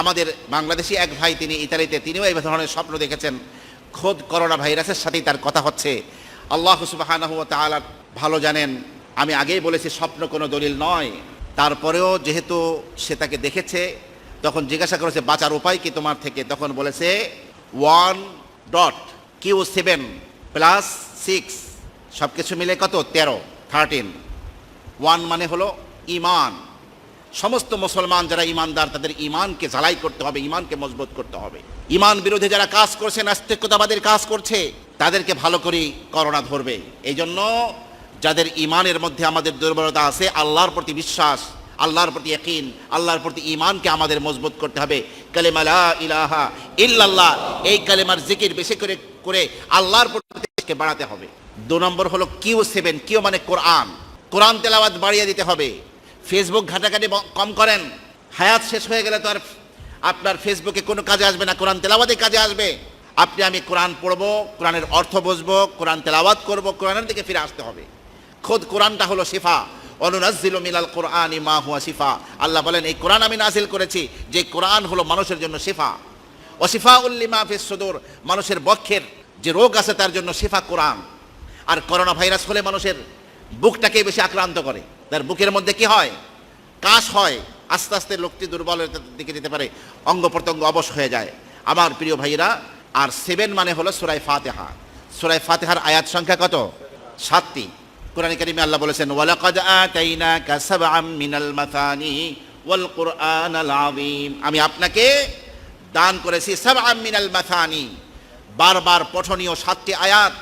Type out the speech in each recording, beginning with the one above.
আমাদের বাংলাদেশি এক ভাই, তিনি ইতালিতে, তিনিও এই ধরনের স্বপ্ন দেখেছেন। খোদ করোনা ভাইরাসের সাথেই তার কথা হচ্ছে। আল্লাহ সুবাহানাহু তাআলা ভালো জানেন, আমি আগেই বলেছি স্বপ্ন কোনো দলিল নয়। তারপরেও যেহেতু সে তাকে দেখেছে, তখন জিজ্ঞাসা করেছে, বাঁচার উপায় কি তোমার থেকে? তখন বলেছে, one dot Q seven plus six সব কিছু মিলে কত? তেরো, থার্টিন। ওয়ান মানে হলো ইমান। সমস্ত মুসলমান যারা ইমানদার, তাদের ইমানকে ঝালাই করতে হবে, ইমানকে মজবুত করতে হবে। ইমান বিরোধী যারা কাজ করছে, নাস্তিকতাবাদের কাজ করছে, তাদেরকে ভালো করে করোনা ধরবে। এই জন্য যাদের ইমানের মধ্যে আমাদের দুর্বলতা আছে, আল্লাহর প্রতি বিশ্বাস, আল্লাহর প্রতি একিন আল্লাহর প্রতি ইমানকে আমাদের মজবুত করতে হবে। কালেমা ইলাহা ইল্লাল্লাহ, এই কালেমার জিকির বেশি করে করে আল্লাহর প্রতি বাড়াতে হবে। দু নম্বর হলো কিউ সেভেন, কিউ মানে কোরআন। কোরআন তেলাওয়াত বাড়িয়ে দিতে হবে। ফেসবুক ঘাটাঘাটি কম করেন। হায়াত শেষ হয়ে গেলে তো আর আপনার ফেসবুকে কোনো কাজে আসবে না, কোরআন তেলাওয়াতে কাজে আসবে। আপনি আমি কোরআন পড়ব, কোরআনের অর্থ বুঝব, কোরআন তেলাওয়াত করব, কোরআনের দিকে ফিরে আসতে হবে। খোদ কোরআনটা হলো শিফা। অনুনাজ্জিলু মিনাল কোরআন মা হুয়া শিফা। আল্লাহ বলেন, এই কোরআন আমি নাজিল করেছি, যে কোরআন হলো মানুষের জন্য শিফা। অশিফা উল্লিমা ফিস সুদূর, মানুষের বক্ষের যে রোগ আছে তার জন্য শিফা কোরআন। আর করোনা ভাইরাস হলে মানুষের বুকটাকে বেশি আক্রান্ত করে। তার বুকের মধ্যে কি হয়? কাশ হয়। আস্তে আস্তে লোকটি দুর্বলের দিকে যেতে পারে। অঙ্গ প্রত্যঙ্গ অবশ হয়ে যায়। আমার প্রিয় ভাইয়েরা, আর সেভেন মানে হলো সুরাই ফাতেহা। সুরাই ফাতেহার আয়াত সংখ্যা কত? সাতটি। কোরআন কারিমে আল্লাহ বলেছেন, ওয়ালাকাদ আতাইনাকা সাবআম মিনাল মাথানি ওয়াল কুরআনাল আযীম। আমি আপনাকে দান করেছি সাবআম মিনাল মাথানি বারবার পঠনীয় সাতটি আয়াত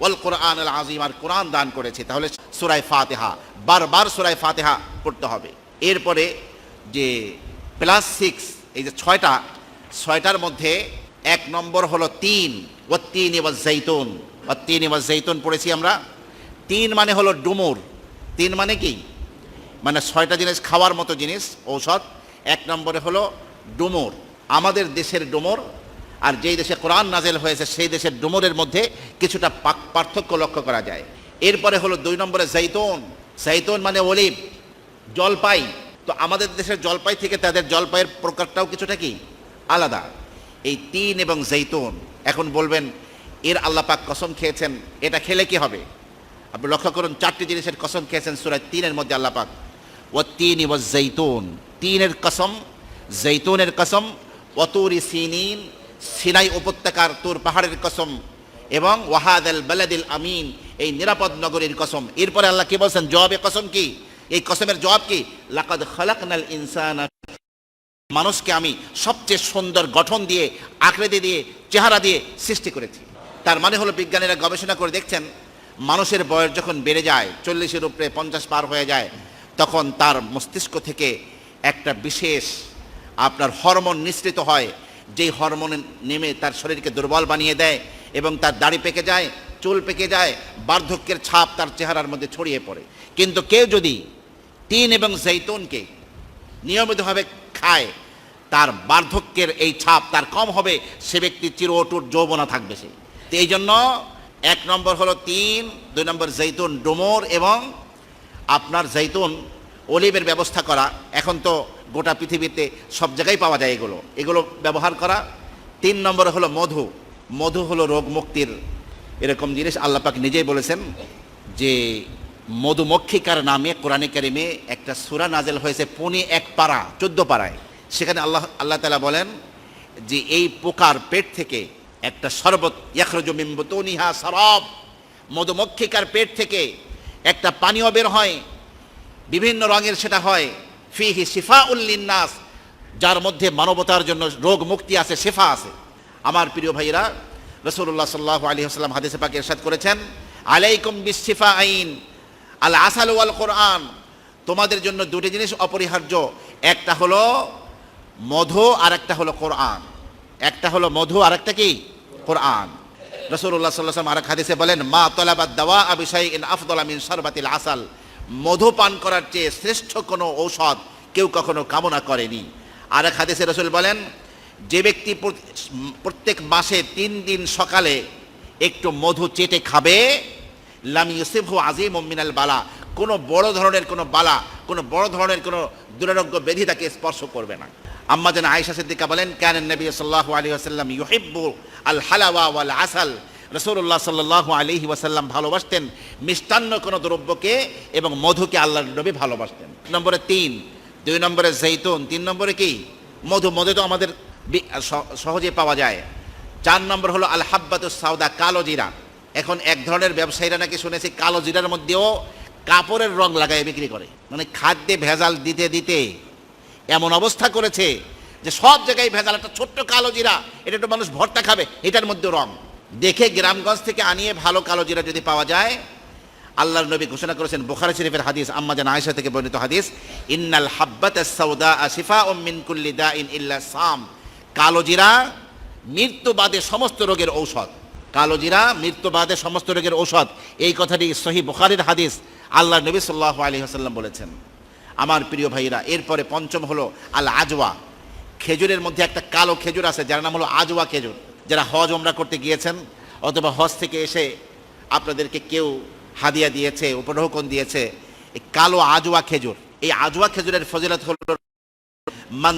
ওয়াল কোরআন আল আজিম আর কোরআন দান করেছে। তাহলে সুরাই ফাতেহা, বারবার সুরাই ফাতেহা পড়তে হবে। এরপরে যে প্লাস সিক্স এই যে ছয়টা, ছয়টার মধ্যে এক নম্বর হলো তিন ও তিন এবার জৈতুন ও তিন এবার জৈতুন পড়েছি আমরা। তিন মানে হলো ডুমুর। তিন মানে কি? মানে ছয়টা জিনিস খাওয়ার মতো জিনিস, ঔষধ। এক নম্বরে হলো ডুমুর। আমাদের দেশের ডুমুর, আর যেই দেশে কোরআন নাজেল হয়েছে, সেই দেশের ডুমুরের মধ্যে কিছুটা পার্থক্য লক্ষ্য করা যায়। এরপরে হলো দুই নম্বরে জৈতুন। জৈতুন মানে অলিভ, জলপাই। তো আমাদের দেশের জলপাই থেকে তাদের জলপাইয়ের প্রকারটাও কিছুটা কি? আলাদা। এই তিন এবং জৈতুন, এখন বলবেন, এর আল্লাপাক কসম খেয়েছেন, এটা খেলে কি হবে? আপনি লক্ষ্য করুন, চারটি জিনিসের কসম খেয়েছেন সুরায় তিনের মধ্যে আল্লাপাক ও তিন ও জৈতুন। তিনের কসম, জৈতুনের কসম অতুরি সিনিন, সিনাই উপত্যকার তোর পাহাড়ের কসম, এবং ওয়াহাদ আল আমিন এই নিরাপদ নগরীর কসম। এরপরে আল্লাহ কি বলছেন? জবাবে কসম কি? এই কসমের জবাব কি? লাকাদ খালাকনাল ইনসানা। মানুষকে আমি সবচেয়ে সুন্দর গঠন দিয়ে, আকৃতি দিয়ে, চেহারা দিয়ে সৃষ্টি করেছি। তার মানে হলো বিজ্ঞানীরা গবেষণা করে দেখছেন, মানুষের বয়স যখন বেড়ে যায়, চল্লিশের উপরে পঞ্চাশ পার হয়ে যায়, তখন তার মস্তিষ্ক থেকে একটা বিশেষ আপনার হরমোন নিঃসৃত হয়, যেই হরমোন নেমে তার শরীরকে দুর্বল বানিয়ে দেয় এবং তার দাড়ি পেকে যায় চুল পেকে যায়, বার্ধক্যের ছাপ তার চেহারার মধ্যে ছড়িয়ে পড়ে। কিন্তু কেউ যদি তিন এবং জৈতুনকে নিয়মিতভাবে খায়, তার বার্ধক্যের এই ছাপ তার কম হবে, সে ব্যক্তি চির অটুট যৌবনা থাকবে সে। তো এই জন্য এক নম্বর হলো তিন, দুই নম্বর জৈতুন ডুমুর এবং আপনার জৈতুন অলিভের ব্যবস্থা করা। এখন তো গোটা পৃথিবীতে সব জায়গায় পাওয়া যায় এগুলো। এগুলো ব্যবহার করা। তিন নম্বর হলো মধু। মধু হলো রোগ মুক্তির এরকম জিনিস আল্লাপাক নিজেই বলেছেন যে মধুমক্ষিকার নামে, কোরআনে কারিমে একটা সুরা নাজেল হয়েছে পুনে এক পাড়া, চোদ্দ পাড়ায়। সেখানে আল্লাহ আল্লাহ তালা বলেন যে এই পোকার পেট থেকে একটা শরবত ইয়াখরজমিম্বতনিহা সরব মধুমক্ষিকার পেট থেকে একটা পানীয় বের হয়, বিভিন্ন রঙের সেটা হয়। ফিহি শিফা উল্লিন্নাস যার মধ্যে মানবতার জন্য রোগ মুক্তি আছে, শেফা আছে। আমার প্রিয় ভাইরা রসুল্লাহ সাল্লাহ আলী আসসালাম হাদিসে পাকে এরশাদ করেছেন, আলাইকুম বিশিফা আইন আল আসাল ওয়াল কোরআন। তোমাদের জন্য দুটি জিনিস অপরিহার্য, একটা হলো মধু আর একটা হলো কোরআন। একটা হলো মধু আর একটা কি? কোরআন। রসুল্লাহ সাল্লাম আরেক হাদিসে বলেন, মা তলাবাদ দাওয়া আবিসাই ইন আফদল আমিন সরবাতিল আসাল। মধু পান করার চেয়ে শ্রেষ্ঠ কোনো ঔষধ কেউ কখনো কামনা করেনি। আরেক হাদিসে রসুল বলেন যে ব্যক্তি প্রত্যেক মাসে তিন দিন সকালে একটু মধু চেটে খাবে, লাম ইউসিফু আজিম মিনাল বালা। কোনো বড় ধরনের কোনো বালা, কোনো বড় ধরনের কোনো দুরারোগ্য ব্যাধি তাকে স্পর্শ করবে না। আম্মা যেন আয়েশা সিদ্দিকা বলেন, কেন নবী সাল্লাহ আলী আসাল্লাম ইউহিব্বু আল হালাওয়া ওয়াল আসাল রসুল্লাহ সাল্লাহ আলহি ওয়াসাল্লাম ভালোবাসতেন, মিষ্টান্ন কোনো দ্রব্যকে এবং মধুকে আল্লাহ নবী ভালোবাসতেন। নম্বরে তিন, দুই নম্বরে জৈতুন, তিন নম্বরে কি? মধু মধু তো আমাদের সহজে পাওয়া যায়। চার নম্বর হলো আল হাব্বাতুস সাউদা, কালো জিরা। এখন এক ধরনের ব্যবসায়ীরা নাকি শুনেছি কালো জিরার মধ্যেও কাপড়ের রং লাগায় বিক্রি করে। মানে খাদ্যে ভেজাল দিতে দিতে এমন অবস্থা করেছে যে সব জায়গায় ভেজাল, একটা ছোট্ট কালো জিরা, এটা একটু মানুষ ভর্তা খাবে, এটার মধ্যে রং। দেখে গ্রামগঞ্জ থেকে আনিয়ে ভালো কালো জিরা যদি পাওয়া যায়, আল্লাহর নবী ঘোষণা করেছেন বুখারী শরীফের হাদিস, আম্মা জান আয়েশা থেকে বর্ণিত হাদিস, ইন্নাল হাব্বাত সাউদা শিফা মিন কুল্লি দাইন ইল্লা সাম। কালো জিরা মৃত্যু বাদে সমস্ত রোগের ঔষধ। কালো জিরা মৃত্যু বাদে সমস্ত রোগের ঔষধ। এই কথাটি সহি বুখারীর হাদিস আল্লাহ নবী সাল্লাল্লাহু আলাইহি ওয়াসাল্লাম বলেছেন। আমার প্রিয় ভাইরা এরপরে পঞ্চম হলো আল আজওয়া খেজুরের মধ্যে একটা কালো খেজুর আছে, যার নাম হলো আজওয়া খেজুর। যারা হজ ওমরা করতে গিয়েছেন অথবা হজ থেকে এসে আপনাদেরকে কেউ হাদিয়া দিয়েছে, উপঢৌকন দিয়েছে, এই কালো আজওয়া খেজুর। এই আজওয়া খেজুরের ফজিলত হলো মান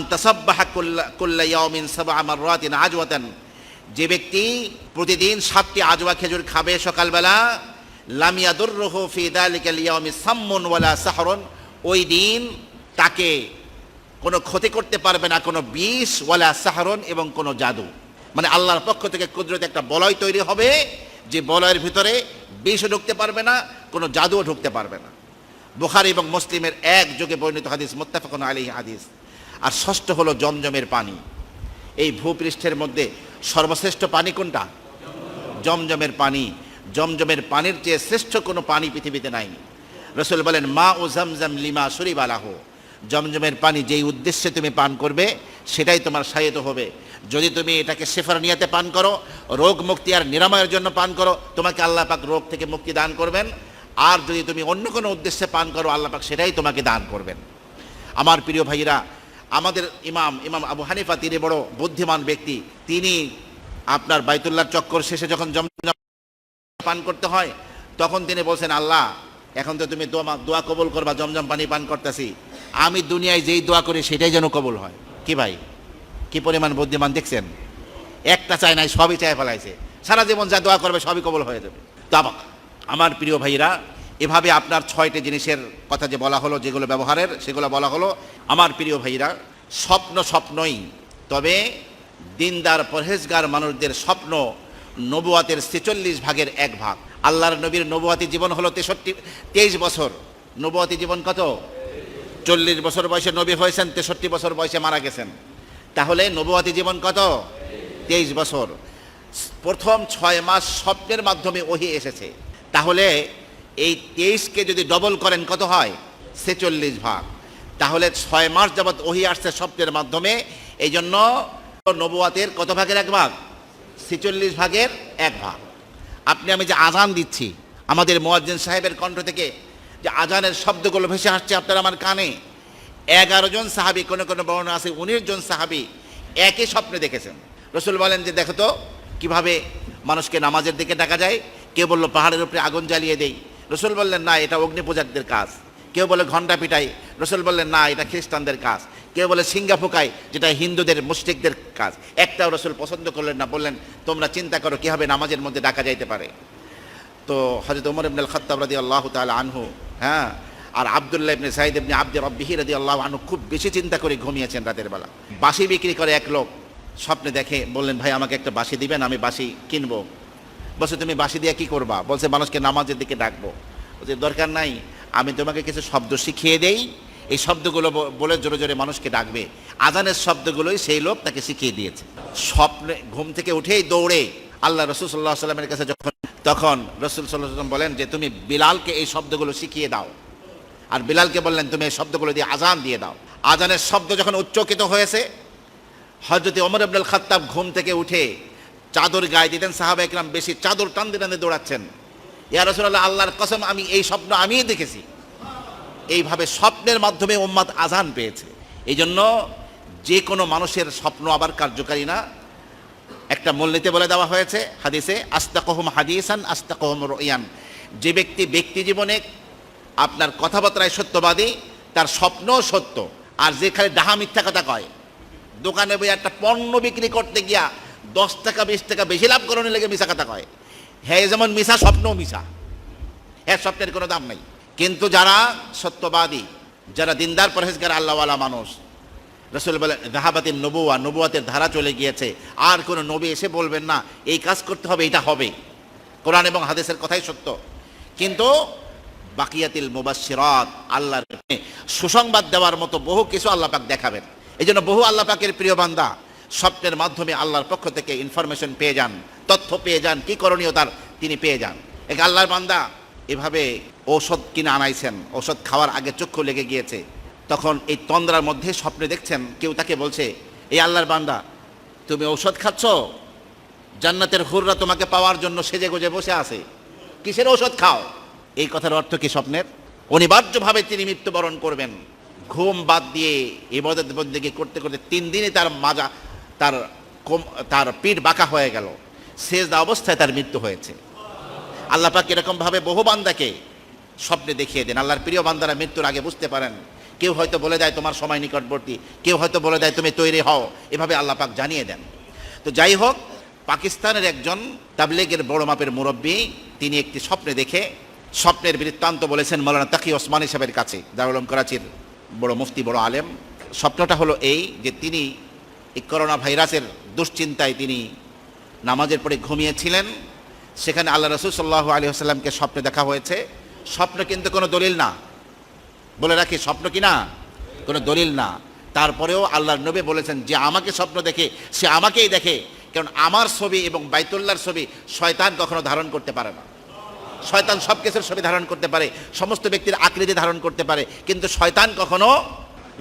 কুল্লা যে ব্যক্তি প্রতিদিন সাতটি আজওয়া খেজুর খাবে সকালবেলা, লাম ইয়াদুররুহু ফি সাহরুন, ওই দিন তাকে কোনো ক্ষতি করতে পারবে না, কোনো বিষ ওয়ালা সাহারন এবং কোনো জাদু। মানে আল্লাহর পক্ষ থেকে কুদরতে একটা বলয় তৈরি হবে, যে বলয়ের ভিতরে বিষও ঢুকতে পারবে না, কোনো জাদুও ঢুকতে পারবে না। বুখারি এবং মুসলিমের এক যোগে বর্ণিত হাদিস, মোত্তাফাকুন আলী হাদিস। আর ষষ্ঠ হলো জমজমের পানি। এই ভূপৃষ্ঠের মধ্যে সর্বশ্রেষ্ঠ পানি কোনটা? জমজমের পানি। জমজমের পানির চেয়ে শ্রেষ্ঠ কোনো পানি পৃথিবীতে নাই। রসুল বলেন, মা ও জমজম লিমা শরীফ জমজমের পানি যেই উদ্দেশ্যে তুমি পান করবে, সেটাই তোমার সাহিত হবে। যদি তুমি এটাকে সেফারনিয়াতে পান করো, রোগ মুক্তি আর নিরাময়ের জন্য পান করো, তোমাকে আল্লাহ পাক রোগ থেকে মুক্তি দান করবেন। আর যদি তুমি অন্য কোনো উদ্দেশ্যে পান করো, আল্লাহ পাক সেটাই তোমাকে দান করবেন। আমার প্রিয় ভাইরা আমাদের ইমাম ইমাম আবু হানিফা তিনি বড় বুদ্ধিমান ব্যক্তি। তিনি আপনার বাইতুল্লাহর চক্কর শেষে যখন জমজম পান করতে হয়, তখন তিনি বলছেন, আল্লাহ, এখন তো তুমি দোয়া দোয়া কবুল করবা, জমজম পানি পান করতেছি। আমি দুনিয়ায় যেই দোয়া করি, সেটাই যেন কবুল হয়। কি ভাই? কি পরিমাণ বুদ্ধিমান দেখছেন? একটা চায় নাই, সবই চায় ফেলাইছে। সারা জীবন যা দোয়া করবে, সবই কবল হয়ে যাবে। তাবাক আমার প্রিয় ভাইরা এভাবে আপনার ছয়টি জিনিসের কথা যে বলা হলো, যেগুলো ব্যবহারের, সেগুলো বলা হলো। আমার প্রিয় ভাইরা, স্বপ্ন স্বপ্নই। তবে দিনদার পরহেজগার মানুষদের স্বপ্ন নবুয়াতের ছেচল্লিশ ভাগের এক ভাগ। আল্লাহর নবীর নবুয়াতি জীবন হলো তেষট্টি, তেইশ বছর। নবুয়াতি জীবন কত? চল্লিশ বছর বয়সে নবী হয়েছেন, তেষট্টি বছর বয়সে মারা গেছেন। তাহলে নবুয়াতি জীবন কত? তেইশ বছর। প্রথম ছয় মাস স্বপ্নের মাধ্যমে ওহি এসেছে। তাহলে এই তেইশকে যদি ডবল করেন, কত হয়? ছেচল্লিশ ভাগ। তাহলে ছয় মাস যাবৎ ওহি আসছে স্বপ্নের মাধ্যমে। এই জন্য নবুয়াতের কত ভাগের এক ভাগ? ছেচল্লিশ ভাগের এক ভাগ। আপনি, আমি যে আজান দিচ্ছি, আমাদের মোয়াজ্জিন সাহেবের কণ্ঠ থেকে, যে আজানের শব্দগুলো ভেসে আসছে আপনার আমার কানে। এগারো জন সাহাবি, কোনো কোনো বর্ণনা আছে, উনিশ জন সাহাবি একই স্বপ্নে দেখেছেন। রসুল বলেন যে, দেখো তো, কীভাবে মানুষকে নামাজের দিকে ডাকা যায়? কে বলল পাহাড়ের উপরে আগুন জ্বালিয়ে দেই। রসুল বললেন, না, এটা অগ্নি পূজারদের কাজ। কেউ বলে, ঘণ্টা পিটাই। রসুল বললেন, না, এটা খ্রিস্টানদের কাজ। কেউ বলে সিঙ্গা ফুকাই, যেটা হিন্দুদের, মুসলিকদের কাজ। একটাও রসুল পছন্দ করলেন না, বললেন, তোমরা চিন্তা করো, কীভাবে নামাজের মধ্যে ডাকা যাইতে পারে? তো হজরত উমর ইবনুল খত্তাব রাদি আল্লাহ তাল আনহু হ্যাঁ আর আবদুল্লাহ ইবনে সাইদ ইবনে আব্দুর রব্বিহি রাদি আল্লাহ আনহু খুব বেশি চিন্তা করে ঘুমিয়েছেন রাতের বেলা। বাসি বিক্রি করে এক লোক স্বপ্নে দেখে, বললেন, ভাই, আমাকে একটা বাসি দিবেন, আমি বাসি কিনবো। বলছে, তুমি বাসি দিয়ে কি করবা? বলছে, মানুষকে নামাজের দিকে ডাকবো। বলছে, দরকার নাই, আমি তোমাকে কিছু শব্দ শিখিয়ে দেই। এই শব্দগুলো বলে জোরে জোরে মানুষকে ডাকবে। আজানের শব্দগুলোই সেই লোক তাকে শিখিয়ে দিয়েছে। স্বপ্নে, ঘুম থেকে উঠেই দৌড়ে আল্লাহ রসুল সাল্লাহ সাল্লামের কাছে যখন, তখন রসুল সাল্লাহ সাল্লাম বলেন যে, তুমি বিলালকে এই শব্দগুলো শিখিয়ে দাও। আর বিলালকে বললেন, তুমি এই শব্দগুলো দিয়ে আজান দিয়ে দাও। আজানের শব্দ যখন উচ্চকিত হয়েছে হজরত ওমর আব্দুল খাত্তাব ঘুম থেকে উঠে চাদর গায়ে দিতেন, সাহাবা একরাম বেশি চাদর টানতে টানতে দৌড়াচ্ছেন। ইয়া রসুল্লাহ আল্লাহর কসম, আমি এই স্বপ্ন আমিই দেখেছি। এইভাবে স্বপ্নের মাধ্যমে উম্মাদ আজান পেয়েছে। এই জন্য যে কোনো মানুষের স্বপ্ন আবার কার্যকারী না। একটা মূলনীতি বলে দেওয়া হয়েছে হাদিসে, আস্তাকহম হাদিসান, আস্তাকহম রয়ান। যে ব্যক্তি ব্যক্তি জীবনে আপনার কথাবার্তায় সত্যবাদী, তার স্বপ্নও সত্য। আর যেখানে ডাহা মিথ্যা কথা কয়। দোকানে বই একটা পণ্য বিক্রি করতে গিয়া দশ টাকা, বিশ টাকা বেশি লাভ করানোর লেগে মিশা কথা কয়। হ্যাঁ যেমন মিশা, স্বপ্নও মিশা। হ্যাঁ স্বপ্নের কোনো দাম নেই। কিন্তু যারা সত্যবাদী, যারা দিনদার, পরহেজগার, আল্লাহওয়ালা মানুষ, রসুল বলে জাহাবাতির নবুয়া নবুয়াতের ধারা চলে গিয়েছে। আর কোনো নবী এসে বলবেন না, এই কাজ করতে হবে, এটা হবে। কোরআন এবং হাদিসের কথাই সত্য। কিন্তু বাকিয়াতিল মুবাশশিরাত আল্লাহর সুসংবাদ দেওয়ার মতো বহু কিছু আল্লাহ পাক দেখাবেন। এই জন্য বহু আল্লাহ পাকের প্রিয় বান্দা স্বপ্নের মাধ্যমে আল্লাহর পক্ষ থেকে ইনফরমেশন পেয়ে যান, তথ্য পেয়ে যান, কি করণীয় তার তিনি পেয়ে যান। এক আল্লাহর বান্দা এভাবে ঔষধ কিনে আনাইছেন, ঔষধ খাওয়ার আগে চক্ষু লেগে গিয়েছে। তখন এই তন্দ্রার মধ্যে স্বপ্নে দেখছেন, কেউ তাকে বলছে, এই আল্লাহর বান্দা, তুমি ঔষধ খাচ্ছ? জান্নাতের হুররা তোমাকে পাওয়ার জন্য সেজে গুজে বসে আছে। কিসের ঔষধ খাও? এই কথার অর্থ কি স্বপ্নের? অনিবার্যভাবে তিনি মৃত্যুবরণ করবেন। ঘুম বাদ দিয়ে ইবাদত বন্দিকে করতে করতে তিন দিনে তার মাজা তার তার পিঠ বাঁকা হয়ে গেল। শেষদা অবস্থায় তার মৃত্যু হয়েছে। আল্লাহ পাক এরকমভাবে বহু বান্দাকে স্বপ্নে দেখিয়ে দেন। আল্লাহর প্রিয় বান্দারা মৃত্যুর আগে বুঝতে পারেন। কেউ হয়তো বলে দেয়, তোমার সময় নিকটবর্তী। কেউ হয়তো বলে দেয়, তুমি তৈরি হও। এভাবে আল্লাহ পাক জানিয়ে দেন। তো যাই হোক, পাকিস্তানের একজন তাবলিগের বড় মাপের মুরব্বী, তিনি একটি স্বপ্নে দেখে স্বপ্নের বৃত্তান্ত বলেছেন মৌলানা তাকি ওসমান সাহেবের কাছে। দারুলম করাচির বড় মুফতি, বড় আলেম। স্বপ্নটা হলো এই যে তিনি এই করোনা ভাইরাসের দুশ্চিন্তায় তিনি নামাজের পরে ঘুমিয়েছিলেন। সেখানে আল্লাহ রসুল সাল্লাহ আলী আসাল্লামকে স্বপ্নে দেখা হয়েছে। স্বপ্ন কিন্তু কোনো দলিল না। বলে রাখি, স্বপ্ন কি না? কোনো দলিল না। তারপরেও আল্লাহর নবী বলেছেন যে, আমাকে স্বপ্ন দেখে, সে আমাকেই দেখে। কারণ আমার ছবি এবং বাইতুল্লার ছবি শয়তান কখনো ধারণ করতে পারে না। শয়তান সব কিছুর ছবি ধারণ করতে পারে। সমস্ত ব্যক্তির আকৃতি ধারণ করতে পারে। কিন্তু শয়তান কখনো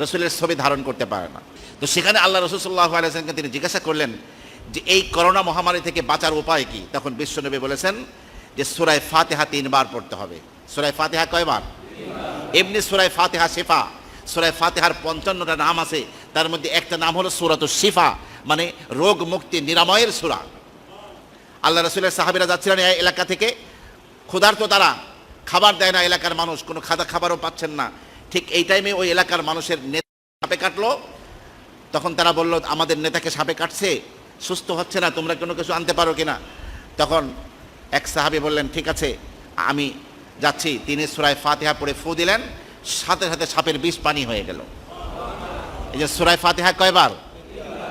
রসুলের ছবি ধারণ করতে পারে না। তো সেখানে আল্লাহ রসুল সাল্লাহ আলাইসলামকে তিনি জিজ্ঞাসা করলেন যে এই করোনা মহামারী থেকে বাঁচার উপায় কি? তখন বিশ্বনবী বলেছেন যে সুরায় ফাতেহা তিনবার পড়তে হবে। সুরায় ফাতেহা কয়বার? এমনি সুরায় ফাতেহা শেফা। সুরায় ফাতেহার পঞ্চান্নটা নাম আছে, তার মধ্যে একটা নাম হলো সুরাত শিফা মানে রোগ মুক্তি নিরাময়ের সুরা। আল্লাহ রসুলের সাহাবিরা যাচ্ছিলেন এলাকা থেকে। ক্ষুধার্ত তারা, খাবার দেয় না এলাকার মানুষ, কোনো খাদা খাবারও পাচ্ছেন না। ঠিক এই টাইমে ওই এলাকার মানুষের নেতা সাপে কাটলো। তখন তারা বলল, আমাদের নেতাকে সাপে কাটছে, সুস্থ হচ্ছে না, তোমরা কোনো কিছু আনতে পারো কিনা? তখন এক সাহাবি বললেন, ঠিক আছে, আমি যাচ্ছি। তিনি সুরায় ফাতেহা পড়ে ফু দিলেন, সাথে সাথে সাপের বিষ পানি হয়ে গেল। এই যে সুরায় ফাতেহা কয়বার?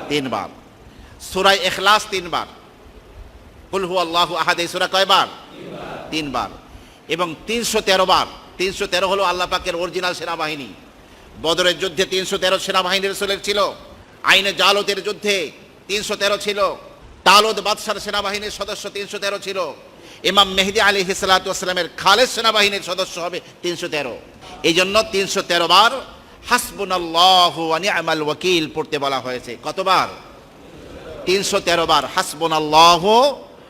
তিনবার। সুরায় এখলাস তিনবার। কুলহু আল্লাহু আহাদ, এই সুরা কয়বার? তিনবার। এবং তিনশো তেরো বার। তিনশো তেরো হলো আল্লাহ পাকের অরিজিনাল সেনাবাহিনী। বদরের যুদ্ধে তিনশো তেরো সেনাবাহিনীর রসুলের ছিল। আইনে জালতের যুদ্ধে তিনশো তেরো ছিল। তালদ বাদশার সেনাবাহিনীর সদস্য তিনশো তেরো ছিল। ইমাম মেহেদি আলী হিসালাতামের খালেদ সেনাবাহিনীর সদস্য হবে তিনশো তেরো। এই জন্য তিনশো তেরো বার হাসবুন আল্লাহ আমাল ওয়াকিল পড়তে বলা হয়েছে। কতবার? তিনশো তেরো বার হাসবুন আল্লাহ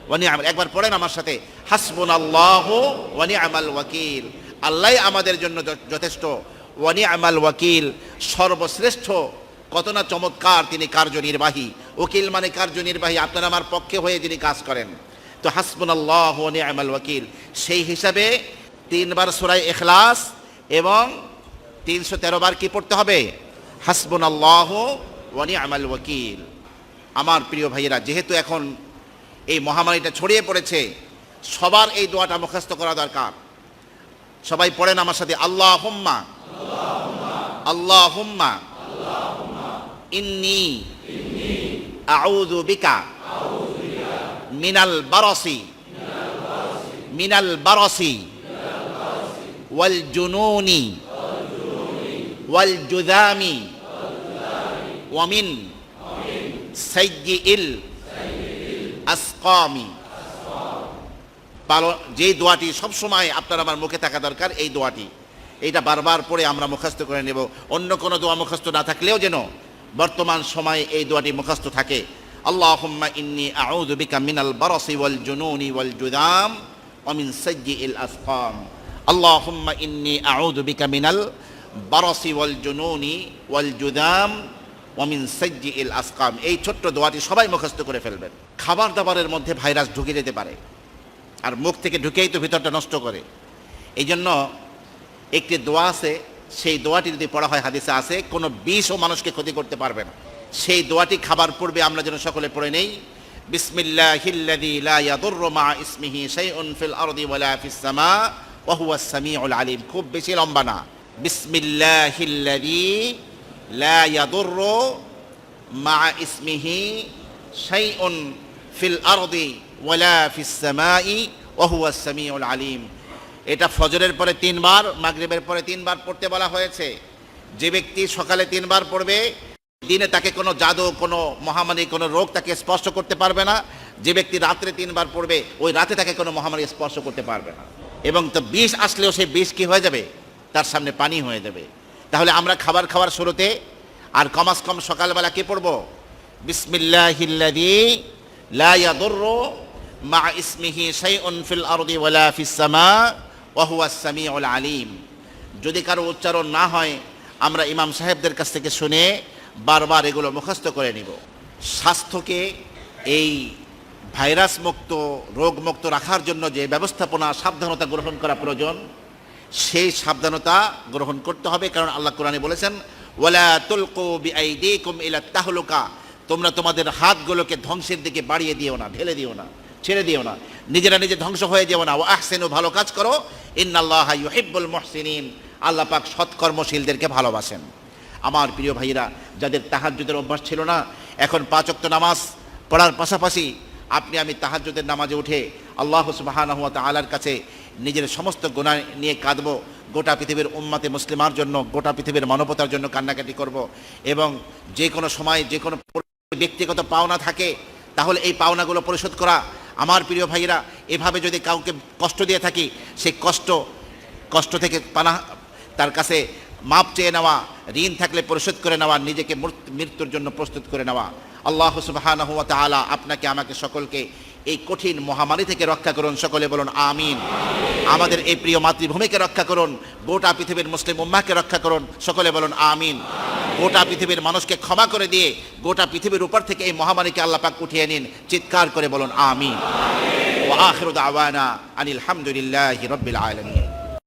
ওয়ানি একবার পড়েন আমার সাথে। হাসবুন আল্লাহ ওয়ানি আমাল ওয়াকিল। আল্লাহ আমাদের জন্য যথেষ্ট। ওয়ানি আমাল ওয়াকিল, সর্বশ্রেষ্ঠ, কত না চমৎকার তিনি কার্যনির্বাহী। উকিল মানে কার্যনির্বাহী, আপনার আমার পক্ষে হয়ে যিনি কাজ করেন। তো হাসবুন আল্লাহ ওয়ানি আমাল ওয়াকিল, সেই হিসাবে তিনবার সুরাই এখলাস এবং তিনশো তেরো বার কি পড়তে হবে? হাসবুন আল্লাহ ওয়ানি আমাল ওয়াকিল। আমার প্রিয় ভাইয়েরা, যেহেতু এখন এই মহামারীটা ছড়িয়ে পড়েছে, সবার এই দোয়াটা মুখস্থ করা দরকার। সবাই পড়েন আমার সাথে আল্লাহ হুম্মা আল্লাহ হুম্মা ইন্নি আউযু বিকা মিনাল বারসি মিনাল বারসি, ওয়াল জুনুনি, ওয়াল জুদামি ওয়ামিন সাইয়্যিল আসকামি। পালন যে দোয়াটি সবসময় আপনার আমার মুখে থাকা দরকার, এই দোয়াটি। এইটা বারবার পড়ে আমরা মুখস্থ করে নেব। অন্য কোনো দোয়া মুখস্থ না থাকলেও যেন বর্তমান সময়ে এই দোয়াটি মুখস্থ থাকে। আল্লাহুম্মা ইন্নি আউযু বিকা মিনাল বারাসি ওয়াল জুনুনি ওয়াল জুদাম ওয়া মিন সাইয়্যিল আসকাম আল্লাহুম্মা ইন্নি আউযু মিনাল বারাসি ওয়াল জুনুনি ওয়াল জুদাম ওয়ামিন সাইয়্যি ইল আসকাম এই ছোট্ট দোয়াটি সবাই মুখস্থ করে ফেলবেন। খাবার দাবারের মধ্যে ভাইরাস ঢুকে যেতে পারে। আর মুখ থেকে ঢুকেই তো ভিতরটা নষ্ট করে। এই জন্য একটি দোয়া আছে, সেই দোয়াটি যদি পড়া হয় হাদিসে আছে, কোনো বিষও মানুষকে ক্ষতি করতে পারবে না। সেই দোয়াটি খাবার পূর্বে আমরা যেন সকলে পড়ে নেই। আলিম। খুব বেশি লম্বা না। বিসমিল্লাহিল্লাযী লা ইয়াদুররু মা ইসমিহি শাইউন ফিল আরদি ওয়ালা ফিস সামাই ওয়া হুয়াস সামিউল আলিম। এটা ফজরের পরে তিনবার, মাগরিবের পরে তিনবার পড়তে বলা হয়েছে। যে ব্যক্তি সকালে তিনবার পড়বে, দিনে তাকে কোনো জাদু, কোনো মহামারী, কোনো রোগ তাকে স্পর্শ করতে পারবে না। যে ব্যক্তি রাত্রে তিনবার পড়বে, ওই রাতে তাকে কোনো মহামারী স্পর্শ করতে পারবে না। এবং তো বিষ আসলেও সেই বিষ কি হয়ে যাবে? তার সামনে পানি হয়ে যাবে। তাহলে আমরা খাবার খাওয়ার শুরুতে আর কমাস কম সকালবেলা কে পড়ব? ইয়াদুররু মা ইসমিহি শাইউন ফিল আরদি ওয়ালা ফিস সামা ওয়া আলিম। যদি কারও উচ্চারণ না হয়, আমরা ইমাম সাহেবদের কাছ থেকে শুনে বারবার এগুলো মুখস্থ করে নিব। স্বাস্থ্যকে এই ভাইরাস মুক্ত রোগ মুক্ত রাখার জন্য যে ব্যবস্থাপনা, সাবধানতা গ্রহণ করা প্রয়োজন, সেই সাবধানতা গ্রহণ করতে হবে, কারণ আল্লাহ কোরআনে বলেছেন, ওয়ালা তুলকু বিআইদিকুম ইলা তাহলুকা। তোমরা তোমাদের হাতগুলোকে ধ্বংসের দিকে বাড়িয়ে দিও না, ঢেলে দিও না। ছেড়ে দিও না। নিজেরা নিজে ধ্বংস হয়ে যেও না। ও আহসেনু, ভালো কাজ করো। ইন্নাল্লাহ ইউহিব্বুল মুহসিনিন। আল্লাহ পাক সৎকর্মশীলদেরকে ভালোবাসেন। আমার প্রিয় ভাইরা যাদের তাহাজ্জুদের অভ্যাস ছিল না, এখন পাঁচ ওয়াক্ত নামাজ পড়ার পাশাপাশি আপনি আমি তাহাজ্জুদের নামাজে উঠে আল্লাহ সুবহানাহু ওয়া তাআলার কাছে নিজের সমস্ত গুনাহ নিয়ে কাঁদবো। গোটা পৃথিবীর উম্মাতে মুসলিমার জন্য, গোটা পৃথিবীর মানবতার জন্য কান্নাকাটি করব এবং যে কোনো সময় যে কোনো ব্যক্তিগত পাওনা থাকে, তাহলে এই পাওনাগুলো পরিশোধ করা আমার প্রিয় ভাইয়েরা, এভাবে যদি কাউকে কষ্ট দিয়ে থাকি সেই কষ্ট কষ্ট থেকে পানা, তার কাছে মাপ চেয়ে নেওয়া, ঋণ থাকলে পরিশোধ করে নেওয়া, নিজেকে মৃত্যুর জন্য প্রস্তুত করে নেওয়া। আল্লাহ সুবহানাহু ওয়া তাআলা আপনাকে, আমাকে সকলকে এই কঠিন মহামারী থেকে রক্ষা করুন। সকলে বলুন, আমিন। আমাদের এই প্রিয় মাতৃভূমিকে রক্ষা করুন। গোটা পৃথিবীর মুসলিম উম্মাকে রক্ষা করুন। সকলে বলুন, আমিন। গোটা পৃথিবীর মানুষকে ক্ষমা করে দিয়ে গোটা পৃথিবীর উপর থেকে এই মহামারীকে আল্লাপাক উঠিয়ে নিন। চিৎকার করে বলুন, আমিন। ওয়া আখিরু দাওয়ানা আনিল হামদুলিল্লাহ রাব্বিল আলামিন।